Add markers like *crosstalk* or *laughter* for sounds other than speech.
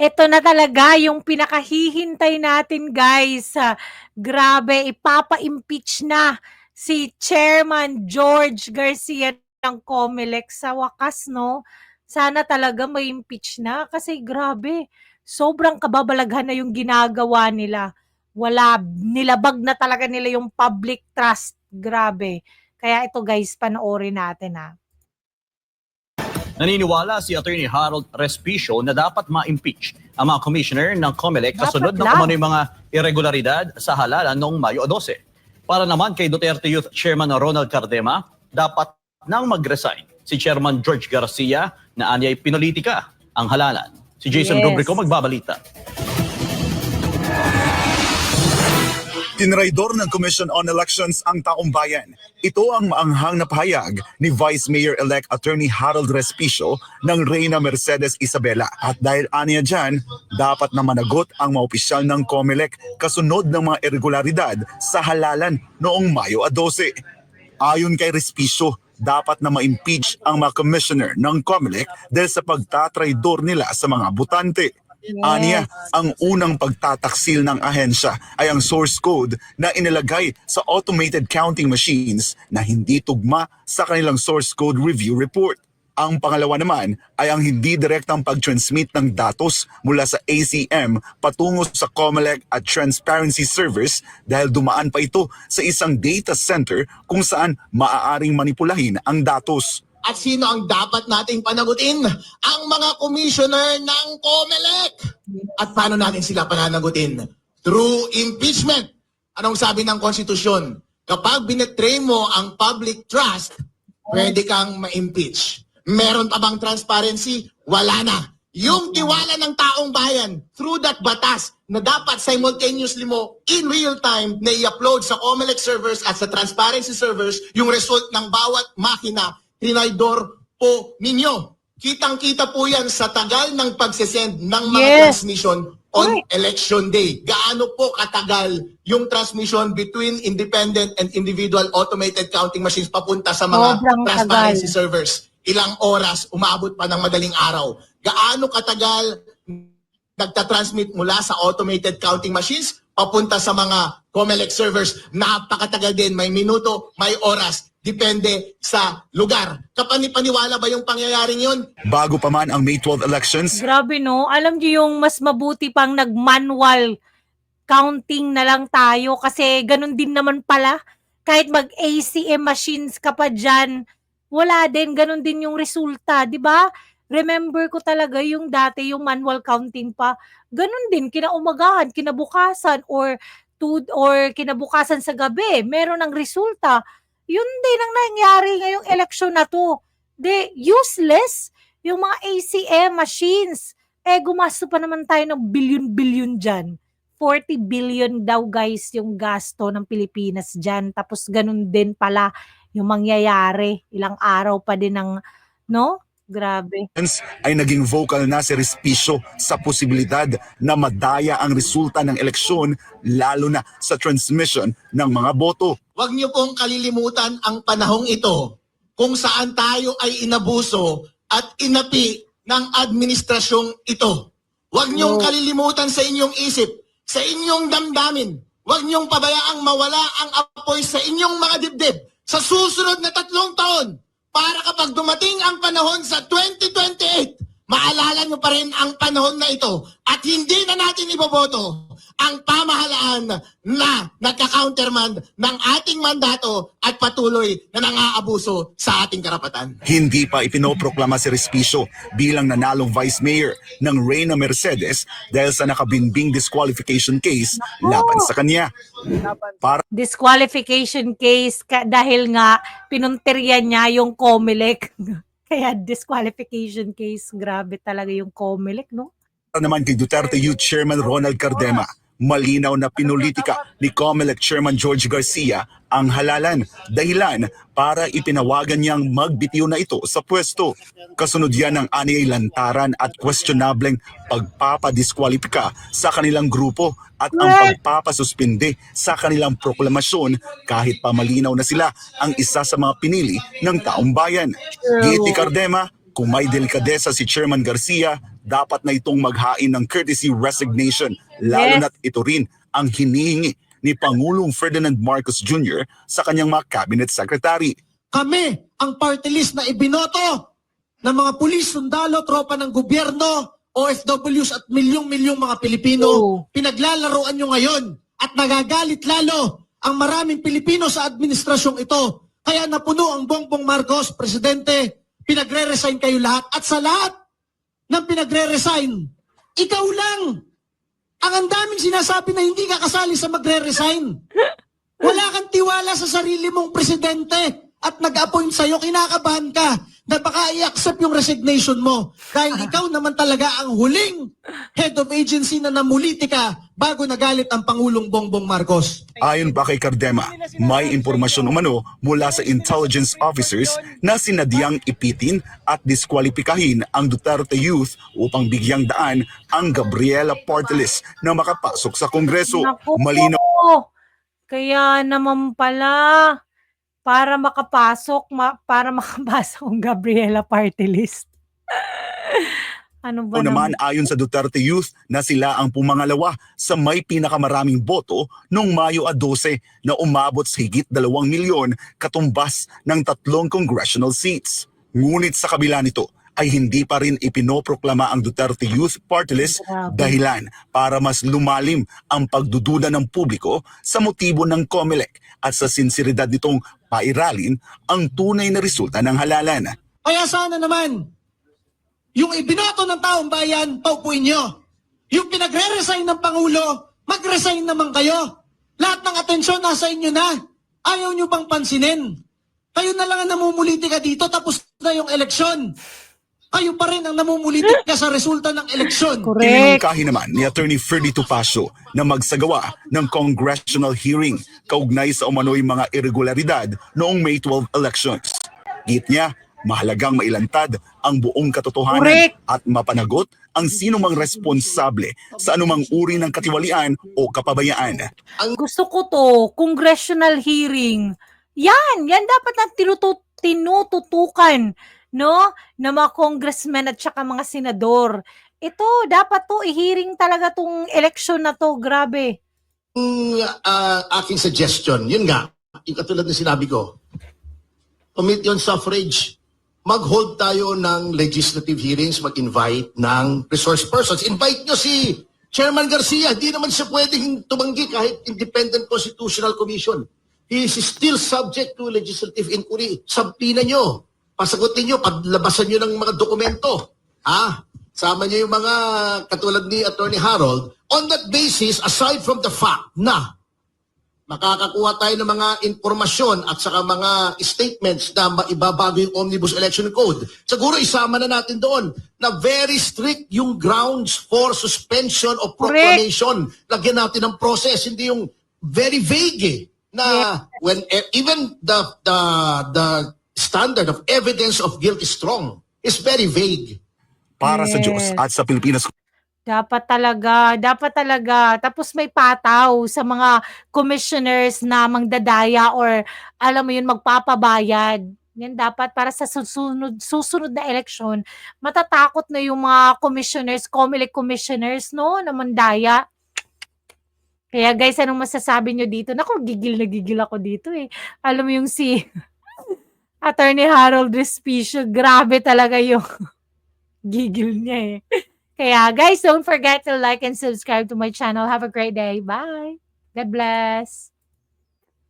Ito na talaga yung pinakahihintay natin guys. Ah, grabe, ipapa-impeach na si Chairman George Garcia ng COMELEC sa wakas, no? Sana talaga may impeach na kasi grabe, sobrang kababalaghan na yung ginagawa nila. Wala, nilabag na talaga nila yung public trust. Grabe. Kaya ito guys, panoorin natin ha. Naniniwala si Attorney Harold Respicio na dapat ma-impeach ang mga commissioner ng COMELEC kasunod ng lang. kung ano yung mga irregularidad sa halalan noong Mayo 12. Para naman kay Duterte Youth Chairman Ronald Cardema, dapat nang mag-resign si Chairman George Garcia na anyay pinolitika ang halalan. Si Jason Yes. Rubrico magbabalita. Tinraidor ng Commission on Elections ang taong bayan. Ito ang maanghang na pahayag ni Vice Mayor-elect Attorney Harold Respicio ng Reyna Mercedes Isabela. At dahil aniya dyan, dapat na managot ang mga opisyal ng COMELEC kasunod ng mga irregularidad sa halalan noong Mayo 12. Ayon kay Respicio, dapat na ma-impeach ang mga commissioner ng COMELEC dahil sa pagtatraidor nila sa mga butante. Aniya, ang unang pagtataksil ng ahensya ay ang source code na inilagay sa automated counting machines na hindi tugma sa kanilang source code review report. Ang pangalawa naman ay ang hindi direktang pag-transmit ng datos mula sa ACM patungo sa COMELEC at transparency servers dahil dumaan pa ito sa isang data center kung saan maaaring manipulahin ang datos. At sino ang dapat nating panagutin? Ang mga commissioner ng COMELEC. At paano natin sila pananagutin? Through impeachment. Anong sabi ng konstitusyon? Kapag binetray mo ang public trust, pwede kang ma-impeach. Meron pa bang transparency? Wala na. Yung tiwala ng taong bayan through that batas na dapat simultaneously mo in real time na i-upload sa COMELEC servers at sa transparency servers yung result ng bawat makina trinaydor po ninyo. Kitang-kita po yan sa tagal ng pagsesend ng mga Yes. transmission on Right. election day. Gaano po katagal yung transmission between independent and individual automated counting machines papunta sa mga Sobrang transparency tagal. servers? Ilang oras, umabot pa ng madaling araw. Gaano katagal nagtatransmit mula sa automated counting machines papunta sa mga COMELEC servers. Napakatagal din, may minuto, may oras, depende sa lugar. Kapanipaniwala ba yung pangyayaring yun? Bago pa man ang May 12 elections, Grabe no, alam niyo yung mas mabuti pang nag-manual counting na lang tayo kasi ganun din naman pala. Kahit mag-ACM machines ka pa dyan, wala din, ganun din yung resulta, di ba? Remember ko talaga yung dati, yung manual counting pa, ganun din, kinaumagahan, kinabukasan, or to, or kinabukasan sa gabi, meron ng resulta. Yun din ang nangyari ngayong eleksyon na to. De, useless yung mga ACM machines. Eh, gumasto pa naman tayo ng billion-billion dyan. 40 billion daw guys yung gasto ng Pilipinas dyan. Tapos ganun din pala yung mangyayari. Ilang araw pa din ng, no? Grabe. ay naging vocal na si Respicio sa posibilidad na madaya ang resulta ng eleksyon lalo na sa transmission ng mga boto. Huwag niyo pong kalilimutan ang panahong ito kung saan tayo ay inabuso at inapi ng administrasyong ito. Huwag niyong Oh. kalilimutan sa inyong isip, sa inyong damdamin. Huwag niyong pabayaang mawala ang apoy sa inyong mga dibdib sa susunod na tatlong taon para kapag dumating ang panahon sa 2028, maalala niyo pa rin ang panahon na ito at hindi na natin iboboto ang pamahalaan na nagka-countermand ng ating mandato at patuloy na nangaabuso sa ating karapatan. Hindi pa ipinoproklama si Respicio bilang nanalong vice mayor ng Reyna Mercedes dahil sa nakabinbing disqualification case laban sa kanya. Para Disqualification case ka, dahil nga pinunterian niya yung COMELEC. *laughs* Kaya disqualification case. Grabe talaga yung COMELEC, no? Naman kay Duterte Youth Chairman Ronald Cardema, malinaw na pinulitika ni COMELEC Chairman George Garcia ang halalan dahilan para ipinawagan niyang magbitiw na ito sa pwesto. Kasunod yan ng aniyay lantaran at questionableng pagpapadiskwalipika sa kanilang grupo at ang What? pagpapasuspinde sa kanilang proklamasyon kahit pa malinaw na sila ang isa sa mga pinili ng taong bayan. Giiti Cardema, kung may delikadesa si Chairman Garcia, dapat na itong maghain ng courtesy resignation lalo Yes. na't ito rin ang hinihingi ni Pangulong Ferdinand Marcos Jr. sa kanyang mga cabinet secretary. kami ang party list na ibinoto ng mga pulis, sundalo, tropa ng gobyerno, OFWs at milyong-milyong mga Pilipino. Oo. Pinaglalaroan nyo ngayon at nagagalit lalo ang maraming Pilipino sa administrasyong ito. Kaya napuno ang Bongbong Marcos, Presidente, pinagre-resign kayo lahat. At sa lahat ng pinagre-resign, ikaw lang ang ang daming sinasabi na hindi ka kasali sa magre-resign. Wala kang tiwala sa sarili mong presidente at nag-appoint sa'yo, kinakabahan ka na baka i-accept yung resignation mo. Dahil *laughs* ikaw naman talaga ang huling head of agency na namuliti ka bago nagalit ang Pangulong Bongbong Marcos. Ayon pa kay Cardema, may impormasyon umano mula sa intelligence officers na sinadyang ipitin at diskwalipikahin ang Duterte Youth upang bigyang daan ang Gabriela Porteles na makapasok sa Kongreso. Malinaw. Kaya naman pala, para makapasok, ma- para *laughs* makapasok ang Gabriela party list. *laughs* ano ba O naman naman? ayon sa Duterte Youth na sila ang pumangalawa sa may pinakamaraming boto noong Mayo a 12 na umabot sa higit 2 milyon katumbas ng tatlong congressional seats. Ngunit sa kabila nito ay hindi pa rin ipinoproklama ang Duterte Youth Party List dahilan para mas lumalim ang pagdududa ng publiko sa motibo ng COMELEC at sa sinseridad nitong pairalin ang tunay na resulta ng halalan. Kaya sana naman, yung ibinoto ng taong bayan, paupuin nyo. Yung pinagre-resign ng Pangulo, mag-resign naman kayo. Lahat ng atensyon nasa inyo na. Ayaw nyo bang pansinin? Kayo na lang ang namumuliti ka dito tapos na yung eleksyon. Kayo pa rin ang namumuliti ka sa resulta ng eleksyon. Correct. Iminungkahi naman ni Attorney Ferdy Topacio na magsagawa ng congressional hearing kaugnay sa umano'y mga irregularidad noong May 12 elections. Git niya, mahalagang mailantad ang buong katotohanan Correct. at mapanagot ang sinumang responsable sa anumang uri ng katiwalian o kapabayaan. Gusto ko to, congressional hearing. Yan, yan dapat tinutu- tinututukan, no? Na mga congressmen at saka mga senador. Ito, dapat to, i-hearing talaga tong election na to. Grabe. Yung ah, aking suggestion, yun nga, yung katulad ng sinabi ko, Committee on Suffrage, mag-hold tayo ng legislative hearings, mag-invite ng resource persons. Invite nyo si Chairman Garcia. Hindi naman siya pwedeng tumanggi kahit Independent Constitutional Commission. He is still subject to legislative inquiry. Sampina nyo. Pasagutin nyo, padlabasan nyo ng mga dokumento. Ha? Sama nyo yung mga katulad ni Attorney Harold. On that basis, aside from the fact na makakakuha tayo ng mga informasyon at saka mga statements na maibabago yung Omnibus Election Code. Siguro isama na natin doon na very strict yung grounds for suspension of proclamation. Lagyan natin ng process, hindi yung very vague eh, na when e- even the the the standard of evidence of guilt is strong is very vague. Para sa. Diyos at sa Pilipinas Dapat talaga, dapat talaga. Tapos may pataw sa mga commissioners na mangdadaya or alam mo yun, magpapabayad. Yan dapat para sa susunod, susunod na election, matatakot na yung mga commissioners, COMELEC commissioners, no, na mandaya. Kaya guys, anong masasabi nyo dito? Naku, gigil na gigil ako dito eh. Alam mo yung si Attorney Harold Respicio, grabe talaga yung *laughs* gigil niya eh. Kaya guys, don't forget to like and subscribe to my channel. Have a great day. Bye. God bless.